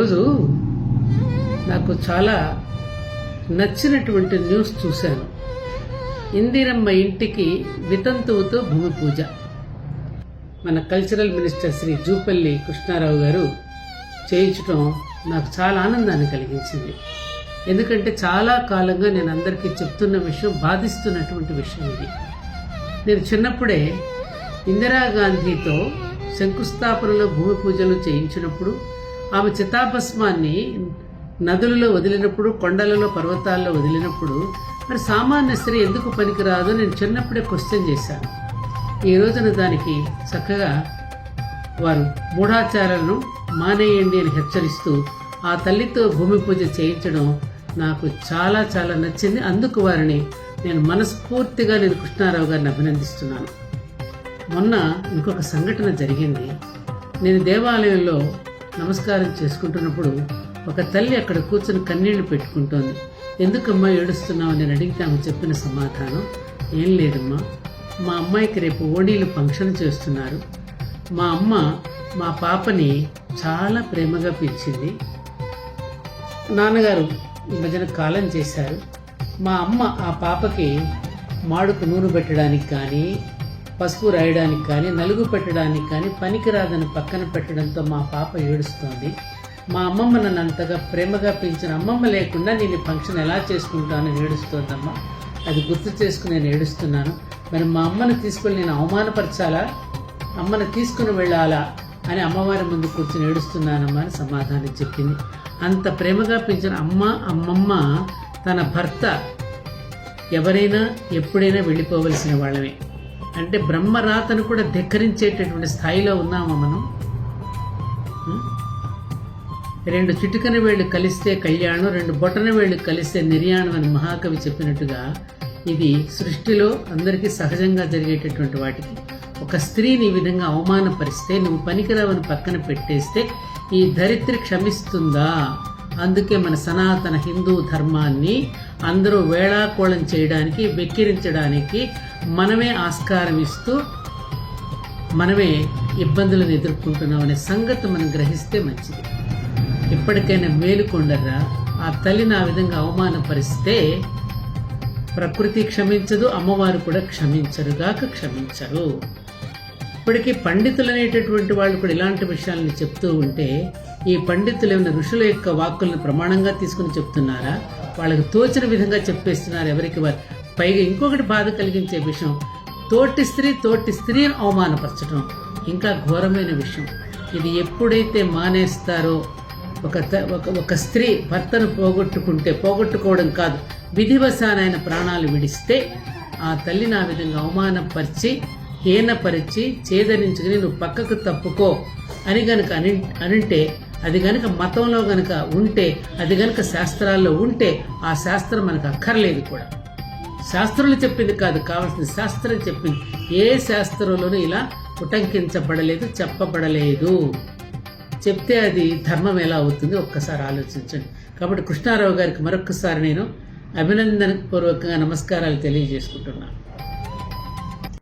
రోజు నాకు చాలా నచ్చినటువంటి న్యూస్ చూశాను. ఇందిరమ్మ ఇంటికి వితంతువుతో భూమి పూజ మన కల్చరల్ మినిస్టర్ శ్రీ జూపల్లి కృష్ణారావు గారు చేయించడం నాకు చాలా ఆనందాన్ని కలిగించింది. ఎందుకంటే చాలా కాలంగా నేను అందరికీ చెప్తున్న విషయం బాధిస్తున్నటువంటి విషయం ఇది. నేను చిన్నప్పుడే ఇందిరాగాంధీతో శంకుస్థాపనలో భూమి పూజలు చేయించినప్పుడు ఆమె చితాభస్మాన్ని నదులలో వదిలినప్పుడు కొండలలో పర్వతాల్లో వదిలినప్పుడు మరి సామాన్య స్త్రీ ఎందుకు పనికిరాదో నేను చిన్నప్పుడే క్వశ్చన్ చేశాను. ఈ రోజున దానికి చక్కగా వారు మూఢాచారాలను మానేయండి అని హెచ్చరిస్తూ ఆ తల్లితో భూమి పూజ చేయించడం నాకు చాలా చాలా నచ్చింది. అందుకు వారిని నేను మనస్ఫూర్తిగా నేను కృష్ణారావు గారిని అభినందిస్తున్నాను. మొన్న ఇంకొక సంఘటన జరిగింది. నేను దేవాలయంలో నమస్కారం చేసుకుంటున్నప్పుడు ఒక తల్లి అక్కడ కూర్చుని కన్నీళ్ళు పెట్టుకుంటోంది. ఎందుకమ్మా ఏడుస్తున్నావు? నేను అడిగితే ఆమె చెప్పిన సమాధానం ఏం లేదమ్మా. మా అమ్మాయికి రేపు ఓణీలు ఫంక్షన్ చేస్తున్నారు. మా అమ్మ మా పాపని చాలా ప్రేమగా పిలిచింది. నాన్నగారు ఈ మధ్యన కాలం చేశారు. మా అమ్మ ఆ పాపకి మాడుకు నూనె పెట్టడానికి కానీ పసుపు రాయడానికి కానీ నలుగు పెట్టడానికి కానీ పనికిరాదని పక్కన పెట్టడంతో మా పాప ఏడుస్తోంది. మా అమ్మమ్మ నన్ను అంతగా ప్రేమగా పెంచిన అమ్మమ్మ లేకుండా నేను ఫంక్షన్ ఎలా చేసుకుంటానని ఏడుస్తోందమ్మా. అది గుర్తు చేసుకుని నేను ఏడుస్తున్నాను. మరి మా అమ్మను తీసుకొని నేను అవమానపరచాలా? అమ్మను తీసుకుని వెళ్ళాలా? అని అమ్మవారి ముందు కూర్చుని ఏడుస్తున్నానమ్మా అని సమాధానం చెప్పింది. అంత ప్రేమగా పెంచిన అమ్మ అమ్మమ్మ తన భర్త ఎవరైనా ఎప్పుడైనా వెళ్ళిపోవలసిన వాళ్ళమే. అంటే బ్రహ్మరాతను కూడా ధిక్కరించేటటువంటి స్థాయిలో ఉన్నామా మనం? రెండు చిటికన వేళ్ళు కలిస్తే కళ్యాణం రెండు బొటన వేళ్ళు కలిస్తే నిర్యాణం అని మహాకవి చెప్పినట్టుగా ఇది సృష్టిలో అందరికీ సహజంగా జరిగేటటువంటి వాటికి. ఒక స్త్రీని ఈ విధంగా అవమానపరిస్తే నువ్వు పనికిరావని పక్కన పెట్టేస్తే ఈ ధరిత్రి క్షమిస్తుందా? అందుకే మన సనాతన హిందూ ధర్మాన్ని అందరూ వేళాకోళం చేయడానికి వెక్కిరించడానికి మనమే ఆస్కారం ఇస్తూ మనమే ఇబ్బందులను ఎదుర్కొంటున్నాం అనే సంగతి మనం గ్రహిస్తే మంచిది. ఇప్పటికైనా మేలుకొండరా ఆ తల్లిని ఆ విధంగా అవమానపరిస్తే ప్రకృతి క్షమించదు అమ్మవారు కూడా క్షమించరుగాక క్షమించరు. ఇప్పటికీ పండితులు అనేటటువంటి వాళ్ళు కూడా ఇలాంటి విషయాలను చెప్తూ ఉంటే ఈ పండితులు ఏమైనా ఋషుల యొక్క వాక్కులను ప్రమాణంగా తీసుకుని చెప్తున్నారా? వాళ్ళకు తోచిన విధంగా చెప్పేస్తున్నారు ఎవరికి వారు. పైగా ఇంకొకటి బాధ కలిగించే విషయం తోటి స్త్రీ తోటి స్త్రీని అవమానపరచడం ఇంకా ఘోరమైన విషయం. ఇది ఎప్పుడైతే మానేస్తారో ఒక త- ఒక ఒక స్త్రీ భర్తను పోగొట్టుకుంటే పోగొట్టుకోవడం కాదు విధివశాన ఆయన ప్రాణాలు విడిస్తే ఆ తల్లిని ఆ విధంగా అవమానపరిచి హీనపరిచి చేదరించుకుని నువ్వు పక్కకు తప్పుకో అని గనుక అని అనింటే అది గనక మతంలో గనక ఉంటే అది గనక శాస్త్రాల్లో ఉంటే ఆ శాస్త్రం మనకు అక్కర్లేదు కూడా. శాస్త్రులు చెప్పింది కాదు కావాల్సిన శాస్త్రం చెప్పింది. ఏ శాస్త్రంలోనూ ఇలా ఉటంకించబడలేదు చెప్పబడలేదు. చెప్తే అది ధర్మం ఎలా అవుతుంది? ఒక్కసారి ఆలోచించండి. కాబట్టి కృష్ణారావు గారికి మరొక్కసారి నేను అభినందన పూర్వకంగా నమస్కారాలు తెలియజేసుకుంటున్నాను.